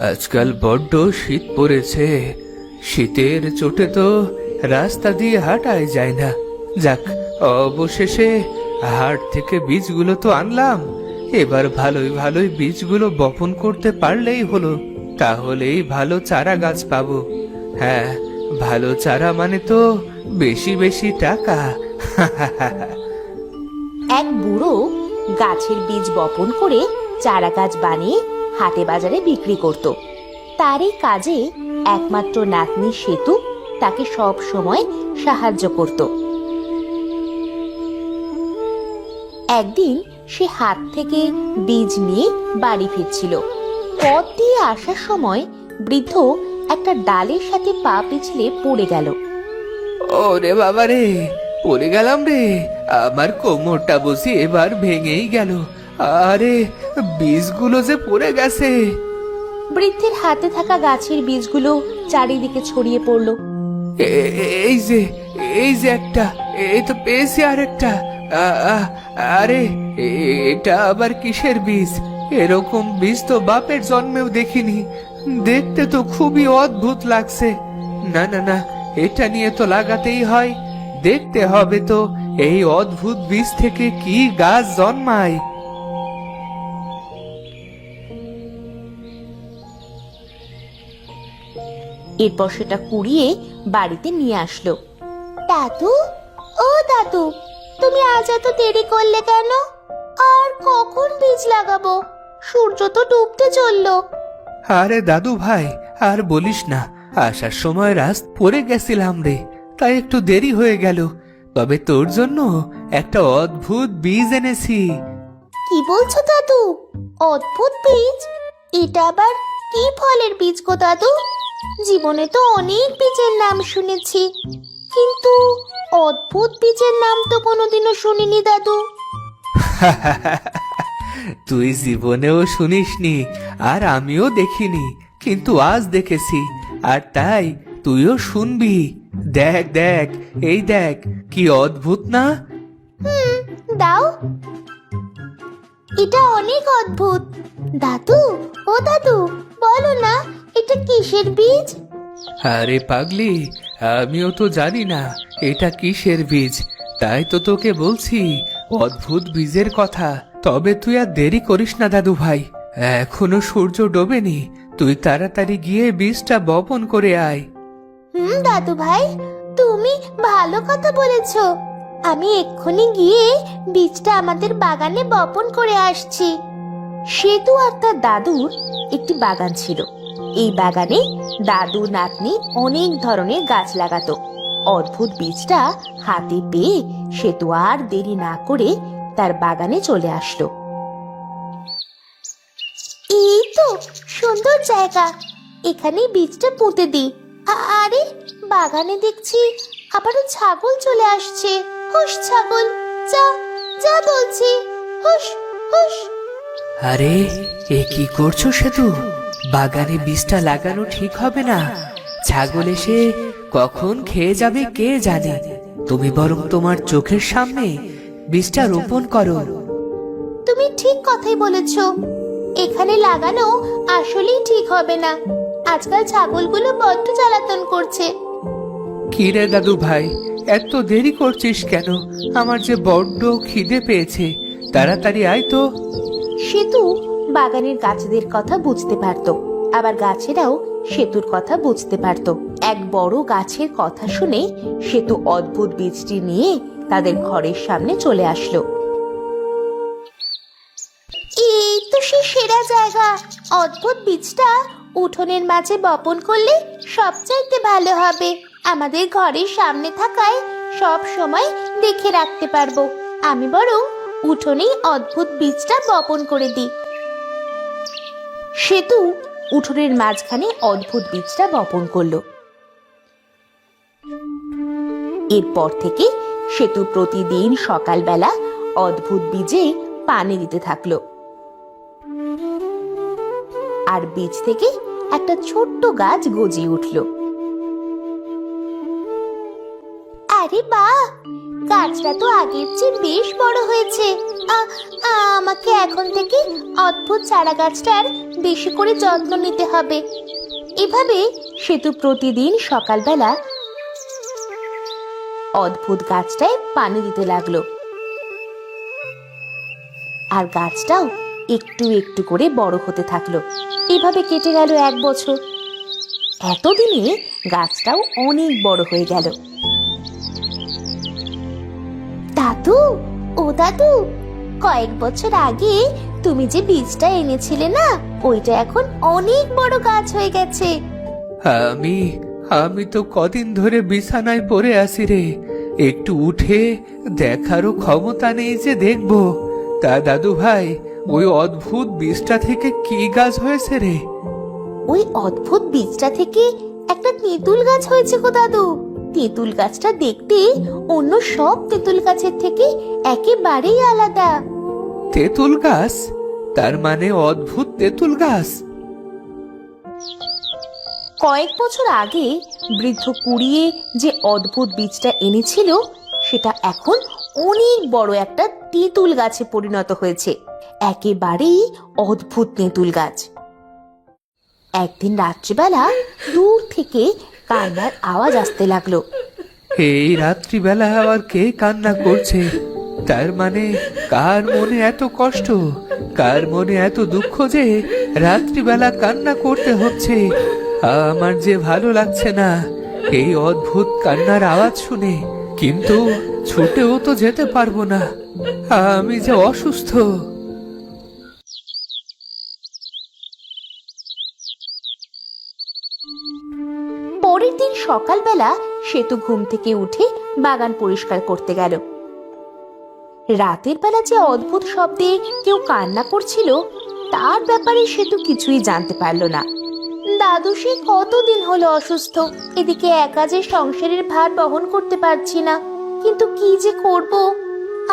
আজকাল বড্ড শীত পড়েছে। শীতের চোটে তো রাস্তা দিয়ে হাঁটাই যায় না। যাক, অবশেষে হাট থেকে বীজগুলো তো আনলাম। এবার ভালোই ভালোই বীজগুলো বপন করতে পারলেই হলো। তাহলেই ভালো চারা গাছ পাবো। হ্যাঁ ভালো চারা মানে তো বেশি বেশি টাকা। এক বুড়ো গাছের বীজ বপন করে চারা গাছ বানিয়ে হাটে বাজারে বিক্রি করত। তার এই কাজে একমাত্র নাতনি সেতু তাকে সব সময় সাহায্য করত। একদিন সে হাত থেকে বীজ নিয়ে বাড়ি ফিরছিল। পথ দিয়ে আসার সময় বৃদ্ধ একটা ডালের সাথে পা পিছলে পড়ে গেল। ওরে বাবা রে পড়ে গেলাম রে। আমার কোমরটা বসে এবার ভেঙেই গেল। আরে বীজগুলো যে পড়ে গেছে। বৃদ্ধের হাতে থাকা গাছের বীজগুলো চারিদিকে ছড়িয়ে পড়ল। এই যে এই যে একটা এই তো পেয়েছি আর একটা আরে এটা আবার কিসের বীজ? এরকম বীজ তো বাপের জন্মেও দেখিনি। দেখতে তো খুবই অদ্ভুত লাগছে। না না না এটা নিয়ে তো লাগাতেই হয়। দেখতে হবে তো এই অদ্ভুত বীজ থেকে কি গাছ জন্মায়। এরপর সেটা কুড়িয়ে বাড়িতে নিয়ে আসলো। দাদু ও দাদু তুমি আজ এত দেরি করলে কেন? আর কখন বীজ লাগাবো? সূর্য তো ডুবতে চলল। আরে দাদু ভাই আর বলিস না আসার সময় রাত পড়ে গেছিলাম রে তাই একটু দেরি হয়ে গেল। তবে তোর জন্য একটা অদ্ভুত বীজ এনেছি। কি বলছো দাদু? অদ্ভুত বীজ? এটা আবার কি ফলের বীজ গো দাদু? জীবনে তো অনেক বীজের নাম শুনেছি। কিন্তু অদ্ভুত বীজের নাম তো কোনোদিনও শুনিনি দাদু। তুই জীবনেও শুনিসনি আর আমিও দেখিনি কিন্তু আজ দেখেছি আর তাই তুইও শুনবি। দেখ দেখ এই দেখ কি অদ্ভুত না? দাও। এটা অনেক অদ্ভুত। দাদু ও দাদু বলো না কিসের বীজ? আরে পাগলি আমিও তো জানি না এটা কিসের বীজ? তাই তো তোকে বলছি অদ্ভুত বীজের কথা তবে তুই আর দেরি করিস না দাদু ভাই। এখনও সূর্য ডোবেনি তুই তাড়াতাড়ি গিয়ে বীজটা বপন করে আয়। হুম দাদু ভাই তুমি ভালো কথা বলেছ। আমি এক্ষুনি গিয়ে বীজটা আমাদের বাগানে বপন করে আসছি। সেতু আর তার দাদুর একটি বাগান ছিল। এই বাগানে দাদু, নাতনি অনেক ধরনের গাছ লাগাতো। অদ্ভুত বীজটা হাতে পেয়ে সে তো আর দেরি না করে তার বাগানে চলে আসলো। এই তো, সুন্দর জায়গা। এখানে বীজটা পুঁতে দিই। আরে, বাগানে দেখছি আবারও ছাগল চলে আসছে। হুশ ছাগল, যা যা বলছি। হুশ হুশ। আরে, এ কি করছ সেতু? বাগানে বীজটা লাগানো ঠিক হবে না। ছাগল এসে কখন খেয়ে যাবে কে জানে? তুমি বরং তোমার চোখের সামনে বীজটা রোপণ করো। তুমি ঠিক কথাই বলেছ। এখানে লাগানো আসলেই ঠিক হবে না। আজকাল ছাগলগুলো বড্ড জ্বালাতন করছে। কি রে দাদু ভাই এত দেরি করছিস কেন? আমার যে বড্ড খিদে পেয়েছে। তাড়াতাড়ি আয় তো। সেতু বাগানের গাছেদের কথা বুঝতে পারতো। আবার গাছেরাও সেতুর কথা বুঝতে পারতো। এক বড় গাছের কথা শুনে সেতু অদ্ভুত বীজটি নিয়ে তাদের ঘরের সামনে চলে আসলো। এই তো সে সেরা জায়গা। অদ্ভুত বীজটা উঠোনের মাঝে বপন করলে সবচাইতে ভালো হবে। আমাদের ঘরের সামনে থাকায় সব সময় দেখে রাখতে পারব। আমি বরং উঠোনেই অদ্ভুত বীজটা বপন করে দিই। সেতু উঠোনের মাঝখানে অদ্ভুত বীজটা বপন করল। এরপর থেকে সেতু প্রতিদিন সকালবেলা অদ্ভুত বীজে পানি দিতে থাকল। আর বীজ থেকে একটা ছোট্ট গাছ গজিয়ে উঠল। আরে বাহ! গাছটা তো আগের চেয়ে বেশ বড় হয়েছে। আমাকে এখন থেকে অদ্ভুত চারা গাছটার বেশি করে যত্ন নিতে হবে। এভাবে সেতু প্রতিদিন সকালবেলা অদ্ভুত গাছটায় পানি দিতে লাগল। আর গাছটাও একটু একটু করে বড় হতে থাকল। এভাবে কেটে গেল এক বছর। এতদিনে গাছটাও অনেক বড় হয়ে গেল। দাদু ও দাদু কয়েক বছর আগে তুমি যে বীজটা এনেছিলে না ওইটা এখন অনেক বড় গাছ হয়ে গেছে। আমি আমি তো কদিন ধরে বিছানায় পড়ে আছি রে। একটু উঠে দেখারও ক্ষমতা নেই যে দেখব। তা দাদু ভাই ওই অদ্ভুত বীজটা থেকে কি গাছ হয়েছে রে? ওই অদ্ভুত বীজটা থেকে একটা তেঁতুল গাছ হয়েছে গো দাদু। তেঁতুল গাছটা দেখতে অন্য সব তেঁতুল গাছের থেকে একেবারেই আলাদা। তেঁতুল গাছ? তার মানে অদ্ভুত তেঁতুল গাছ। কয়েক বছর আগে বৃদ্ধ কুড়িয়ে যে অদ্ভুত বীজটা এনেছিল সেটা এখন অনেক বড় একটা তেঁতুল গাছে পরিণত হয়েছে। একেবারেই অদ্ভুত তেঁতুল গাছ। একদিন রাত্রিবেলা দূর থেকে কান্নার আওয়াজ আসতে লাগল। এই রাত্রিবেলা আবার কে কান্না করছে? তার মানে কার মনে এত কষ্ট? কার মনে এত দুঃখ যে রাত্রিবেলা কান্না করতে হচ্ছে? আমার যে ভালো লাগছে না। এই অদ্ভুত কান্নার আওয়াজ শুনে। কিন্তু ছুটেও তো যেতে পারব না। আমি যে অসুস্থ। সকালবেলা সেতু ঘুম থেকে উঠে বাগান পরিষ্কার করতে গেল। রাতের বেলা যে অদ্ভুত শব্দে কেউ কান্না করছিল, তার ব্যাপারে সেতু কিছুই জানতে পারল না। দাদু, সে কতদিন হলো অসুস্থ? এদিকে একা যে সংসারের ভার বহন করতে পারছি না, কিন্তু কি যে করব?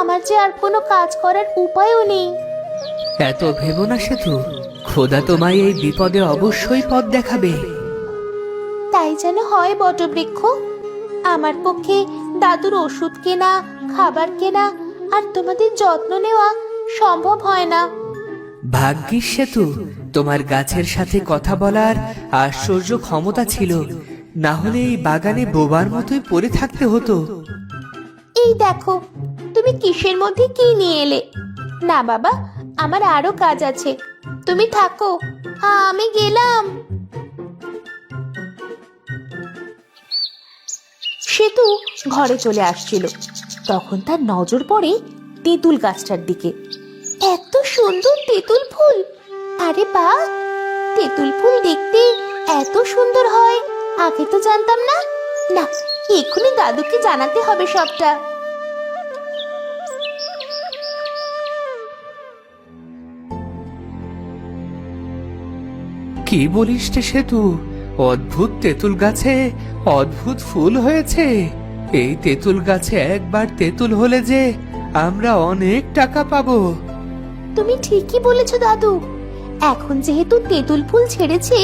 আমার যে আর কোনো কাজ করার উপায়ও নেই। এত ভেবো না সেতু, খোদা তোমায় এই বিপদে অবশ্যই পথ দেখাবে। তাই যেন হয় বটবৃক্ষ। আমার পক্ষে দাদুর ওষুধ কেনা খাবার কেনা আর তোমাদের যত্ন নেওয়া সম্ভব হয় না। ভাগ্যিস সেতু তোমার গাছের সাথে কথা বলার আশ্চর্য ক্ষমতা ছিল। না হলে এই বাগানে বোবার মতোই পড়ে থাকতে হতো। এই দেখো তুমি কিসের মধ্যে কি নিয়ে এলে? না বাবা আমার আরও কাজ আছে। তুমি থাকো। আমি গেলাম। সেতু ঘরে চলে আসছিল। তখন তার নজর পড়ে তেঁতুল গাছটার দিকে। এত সুন্দর তেঁতুল ফুল! আরে বা! তেঁতুল ফুল দেখতে এত সুন্দর হয়, আগে তো জানতাম না। না, এক্ষুনি দাদুকে জানাতে হবে সবটা। কি বলিস রে সেতু? অদ্ভুত তেঁতুল গাছে অদ্ভুত ফুল হয়েছে। এই তেঁতুল গাছে একবার তেঁতুল হলে যে আমরা অনেক টাকা পাবো। তুমি ঠিকই বলেছ, দাদু। এখন যেহেতু তেঁতুল ফুল ছেড়েছে,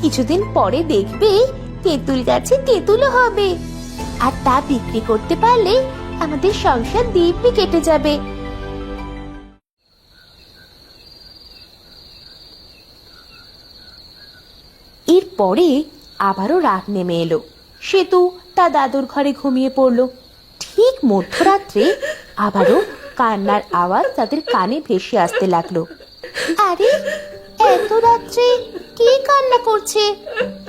কিছুদিন পরে দেখবে তেঁতুল গাছে তেঁতুলও হবে। আর তা বিক্রি করতে পারলে আমাদের সংসার দিব্যি কেটে যাবে। এরপরে আবারও রাত নেমে এলো। সেতু তা দাদুর ঘরে ঘুমিয়ে পড়ল। ঠিক মধ্যরাত্রে আবারও কান্নার আওয়াজ তাদের কানে ভেসে আসতে লাগল। আরে, এত রাত্রে কে কান্না করছে?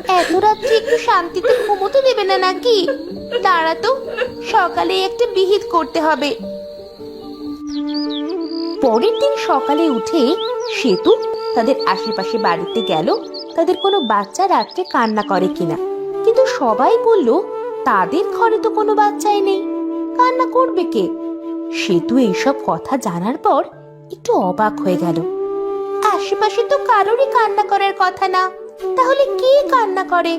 এত রাত্রে একটু শান্তিতে ঘুমোতে দেবে না নাকি? তারা তো, সকালে একটা বিহিত করতে হবে। পরের দিন সকালে উঠে সেতু তাদের আশেপাশে বাড়িতে গেল। তাদের কোনো বাচ্চা রাত্রে কান্না করে কিনা। কিন্তু সবাই বলল, তাদের ঘরে তো কোনো বাচ্চাই নেই। কান্না করবে কে? সেতু এইসব কথা জানার পর একটু অবাক হয়ে গেল। আশেপাশে তো কারোরই কান্না করার কথা না। তাহলে কে কান্না করে?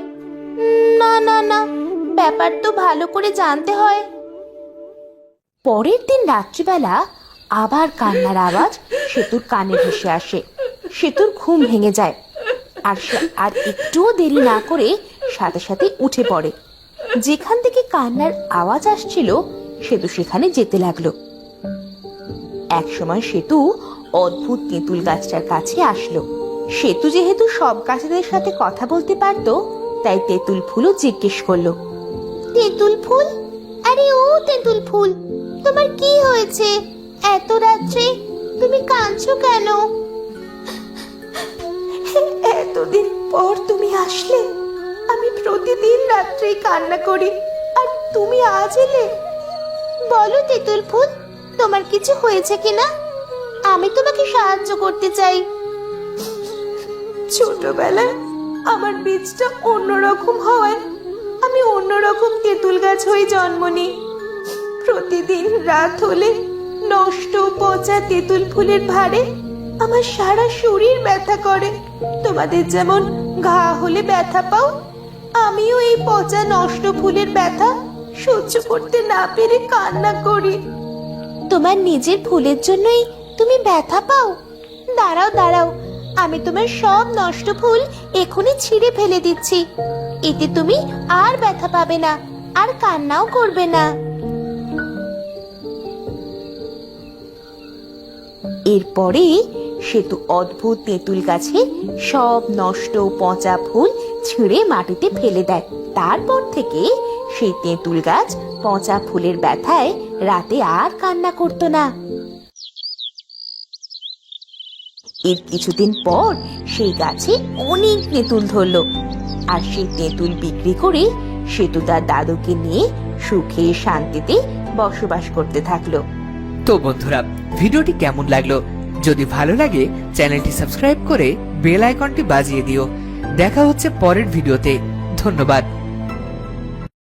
না না না। ব্যাপার তো ভালো করে জানতে হয়। পরের দিন রাত্রিবেলা আবার কান্নার আওয়াজ সেতুর কানে ভেসে আসে। সেতুর ঘুম ভেঙে যায়। আর সে আর একটুও দেরি না করে সাথে সাথে উঠে পড়ে। যেখান থেকে কান্নার আওয়াজ আসছিল, সেতু সেখানে যেতে লাগল। একসময় সেতু অদ্ভুত তেঁতুল গাছটার কাছে আসলো। সেতু যেহেতু সব গাছেদের সাথে কথা বলতে পারতো, তাই তেঁতুল ফুলও জিজ্ঞেস করল, তেঁতুল ফুল? আরে ও তেঁতুল ফুল, তোমার কি হয়েছে? এত রাত্রে তুমি কাঁদছো কেন? এতদিন পর তুমি আসলে? আমি প্রতিদিন রাত্রেই কান্না করি, আর তুমি আজ এলে? বলো তেঁতুল ফুল, তোমার কিছু হয়েছে কিনা? আমি তোমাকে সাহায্য করতে চাই। ছোটবেলায় আমার বীজটা অন্যরকম হওয়ায় আমি অন্যরকম তেঁতুল গাছ হয়ে জন্ম নিই। প্রতিদিন রাত হলে নষ্ট পচা তেঁতুল ফুলের ভারে আমার সারা শরীর ব্যথা করে। তোমাদের যেমন ঘা হলে ব্যথা পাও, আমিও এই পচা নষ্ট ফুলের ব্যথা সহ্য করতে না পেরে কান্না করি। তোমার নিজের ফুলের জন্যই তুমি ব্যথা পাও? দাঁড়াও দাঁড়াও, আমি তোমার সব নষ্ট ফুল এখনই ছিঁড়ে ফেলে দিচ্ছি। এতে তুমি আর ব্যথা পাবে না, আর কান্নাও করবে না। এরপরে সেতু অদ্ভুত তেঁতুল গাছে সব নষ্ট পচা ফুল ছিঁড়ে মাটিতে ফেলে দেয়। তারপর থেকে সেই তেঁতুল গাছ পচা ফুলের ব্যথায় রাতে আর কান্না করতো না। এর কিছুদিন পর সেই গাছে অনেক তেঁতুল ধরলো। আর সেই তেঁতুল বিক্রি করে সেতু তার দাদুকে নিয়ে সুখে শান্তিতে বসবাস করতে থাকল। তো বন্ধুরা, ভিডিওটি কেমন লাগল যদি ভালো লাগে, চ্যানেলটি সাবস্ক্রাইব করে বেল আইকনটি বাজিয়ে দিও। দেখা হচ্ছে পরের ভিডিওতে। ধন্যবাদ।